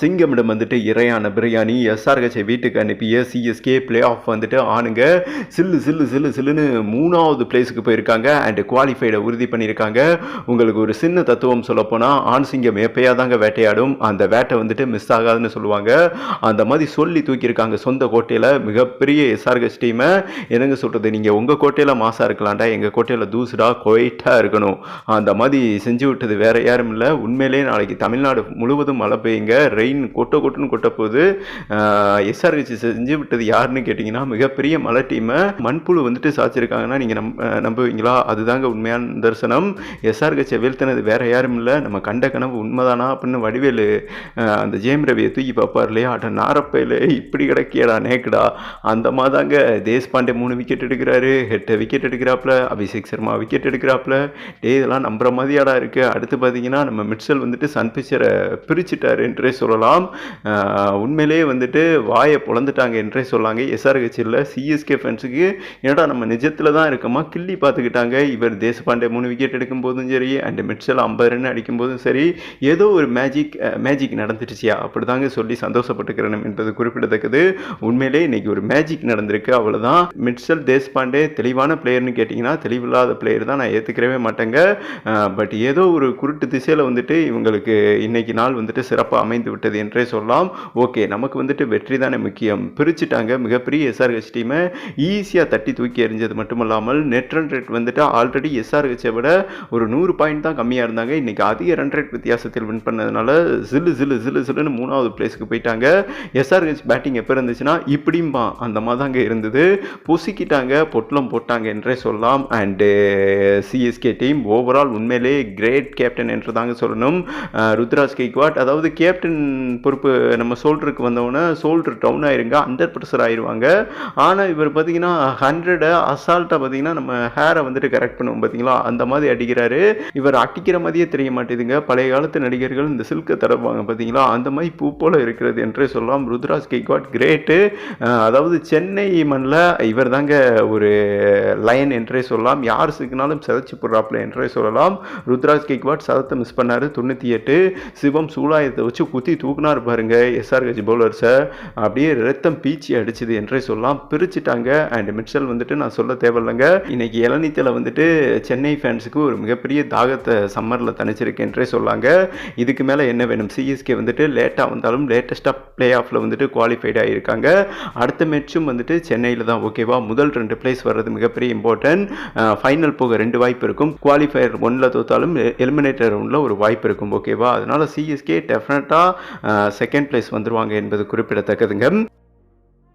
சிங்கமிடம் வந்துட்டு இறையான பிரியாணி எஸ்ஆர்ஹெச்சை வீட்டுக்கு அனுப்பிய சிஎஸ்கே பிளே ஆஃப் வந்துட்டு ஆணுங்க சில்லு சில்லு சில்லு சில்லுன்னு மூணாவது பிளேஸுக்கு போயிருக்காங்க அண்டு குவாலிஃபைடை உறுதி பண்ணியிருக்காங்க. உங்களுக்கு ஒரு சின்ன தத்துவம் சொல்லப்போனால் ஆண் சிங்கம் எப்பயா தாங்க வேட்டையாடும்? அந்த வேட்டை வந்துட்டு மிஸ் ஆகாதுன்னு சொல்லுவாங்க. அந்த மாதிரி சொல்லி தூக்கியிருக்காங்க சொந்த கோட்டையில் மிகப்பெரிய எஸ்ஆர்ஹெச் டீமை என்னங்க சொல்கிறது நீங்கள் உங்கள் கோட்டையில் மாசாக இருக்கலாம்டா எங்கள் கோட்டையில் தூசுடா கொயிட்டாக இருக்கணும். அந்த மாதிரி செஞ்சு விட்டது வேறு யாரும் இல்லை. உண்மையிலே நாளைக்கு தமிழ்நாடு முழுவதும் மழை பெய்யுங்க. ரெயின் கொட்ட கொட்டுன்னு கொட்ட எஸ்ஆர்ஹெச் செஞ்சு விட்டது யாருன்னு கேட்டிங்கன்னா மிகப்பெரிய மழை டீமை மண்புழு வந்துட்டு சாச்சிருக்காங்கன்னா நீங்கள் நம் நம்புவீங்களா? அதுதாங்க உண்மையான தரிசனம். எஸ்ஆர்ஹெச்சை வீழ்த்தினது வேற யாரும் இல்லை. நம்ம கண்ட கனவு உண்மைதானா? அப்படின்னு வடிவேலு அந்த ஜெயம் ரவியை தூக்கி பார்ப்பார் இல்லையா? அட நாரப்பையில் இப்படி கிடக்கியடா நேக்குடா. அந்த மாதிரி தாங்க தேஷ்பாண்டே மூணு விக்கெட் எடுக்கிறாரு. ஹெட்டை விக்கெட் எடுக்கிறாப்புல. அபிஷேக் சர்மா விக்கெட் எடுக்கிறாப்புல. டே இதெல்லாம் நம்புற மாதிரியாடா இருக்கு. அடுத்து பார்த்தீங்கன்னா நம்ம மிட்சல் வந்துட்டு சன் பிக்சரை பிரிச்சுட்டாரு என்றே சொல்லலாம். உண்மையிலே உண்மையிலேயே வந்துட்டு வாயை பொழந்துட்டாங்க என்றே சொல்லாங்க. எஸ்ஆர்ஹெச்சில் சிஎஸ்கே ஃபேன்ஸுக்கு ஏன்னா நம்ம நிஜத்தில் தான் இருக்கோமா? கிள்ளி பார்த்துக்கிட்டாங்க. இவர் தேசபாண்டே மூணு விக்கெட் எடுக்கும் போதும் சரி அண்ட் மிட்சல் ஐம்பது ரன் அடிக்கும் போதும் சரி ஏதோ ஒரு மேஜிக் மேஜிக் நடந்துடுச்சியா? அப்படி தாங்க சொல்லி சந்தோஷப்பட்டுக்கிறேன் என்பது குறிப்பிடத்தக்கது. உண்மையிலே இன்னைக்கு ஒரு மேஜிக் நடந்திருக்கு. அவ்வளோதான் மிட்சல் தேஷ்பாண்டே தெளிவான பிளேயர்னு கேட்டிங்கன்னா தெளிவில்லாத பிளேயர் தான் நான் ஏற்றுக்கிறவே மாட்டேங்க. பட் ஏதோ ஒரு குருட்டு திசையில் வந்துட்டு இவங்களுக்கு இன்னைக்கு நாள் வந்துட்டு சிறப்பாக அமைந்து விட்டது என்றே சொல்லலாம் ஓகே நமக்கு வந்துட்டு வெற்றி தானே முக்கியம். பிரிச்சுட்டாங்க மிகப்பெரிய எஸ்ஆர்ஹெச் டீமை ஈஸியாக தட்டி தூக்கி எறிஞ்சது மட்டும் இல்லாமல் நெட் ரன் ரேட் வந்துட்டு ஆல்ரெடி எஸ்ஆர்ஹெச்சை விட ஒரு நூறு பாயிண்ட் தான் கம்மியாக இருந்தாங்க. இன்னைக்கு அதிக ரன் ரேட் வித்தியாசத்தில் வின் பண்ணதுனால ஜில்லு ஜில்லு ஜில்லு ஜில்லுன்னு மூணாவது பிளேஸ்க்கு போயிட்டாங்க. எஸ்ஆர்ஹெச் பேட்டிங் எப்போ இருந்துச்சுன்னா இப்படிம்பா. அந்த மாதிரி தாங்க இருந்தது. பொசிக்கிட்டாங்க பொட்டலம் போட்டாங்க என்றே சொல்லலாம் அண்டு சிஎஸ்கே டீம் ஓவரால் உண்மையிலே கிரேட் கேப்டன் என்று தாங்க சொல்லணும். ருத்ராஜ் கெய்க்வாட் அதாவது கேப்டன் பொறுப்பு நம்ம சோல்டருக்கு வந்தவொடனே சோல்டர் டவுன் ஆயிருங்க அண்டர் ப்ரெஷர் ஆயிருவாங்க. ஆனால் இவர் பார்த்தீங்கன்னா ஹண்ட்ரடை அசால்ட்டாக பார்த்தீங்கன்னா நம்ம ஹேரை வந்துட்டு கரெக்ட் பண்ணுவோம் பார்த்தீங்களா அந்த மாதிரி அடிக்கிறாரு. இவர் அடிக்கிற மாதிரியே தெரிய மாட்டேதுங்க. பழைய காலத்து நடிகர்கள் இந்த சில்கை தடவாங்க பார்த்தீங்களா அந்த மாதிரி பூ போல இருக்கிறது என்றே சொல்லலாம். ருத்ராஜ் கேக்வாட் கிரேட்டு. அதாவது சென்னை மண்ணில் இவர் தாங்க ஒரு லயன் என்றே சொல்லலாம். யார் சிக்கினாலும் சிதைச்சு போடுறாப்புல என்றே சொல்லலாம். ருத்ராஜ் கேக்வாட் சதத்தை மிஸ் பண்ணார் தொண்ணூற்றி எட்டு. சிவம் சூலாயத்தை வச்சு குத்தி தூக்குனார் பாருங்க எஸ்ஆர்ஹெச் பவுலர்ஸை அப்படியே ரத்தம் பீச்சி அடிச்சுது என்றே சொல்லலாம். பிரிச்சுட்டாங்க. அண்ட் மிட்சல் வந்துட்டு நான் சொல்ல தேவையில்லைங்க. இன்னைக்கு இளநீத்தில் வந்துட்டு சென்னை ஃபேன்ஸுக்கு ஒரு மிகப்பெரிய தாகத்தை சம்மரில் தணிச்சிருக்கு என்றே சொல்லாங்க. இதுக்கு மேலே என்ன வேணும்? சிஎஸ்கே வந்துட்டு லேட்டாக வந்தாலும் லேட்டஸ்ட்டாக பிளே ஆஃபில் வந்துட்டு குவாலிஃபைட் ஆகியிருக்காங்க அடுத்த மேட்சும் வந்துட்டு சென்னையில் தான் ஓகேவா முதல் ரெண்டு பிளேஸ் வர்றது மிகப்பெரிய இம்பார்ட்டன்ட் ஃபைனல் போக ரெண்டு வாய்ப்பு இருக்கும். குவாலிஃபயர் ஒன்றில் தோத்தாலும் எலிமினேட்டர் ரவுண்டில் ஒரு வாய்ப்பு இருக்கும். ஓகேவா அதனால் சிஎஸ்கே டெஃபினட்டாக செகண்ட் பிளேஸ் வந்துருவாங்க என்பது குறிப்பிடத்தக்கதுங்க.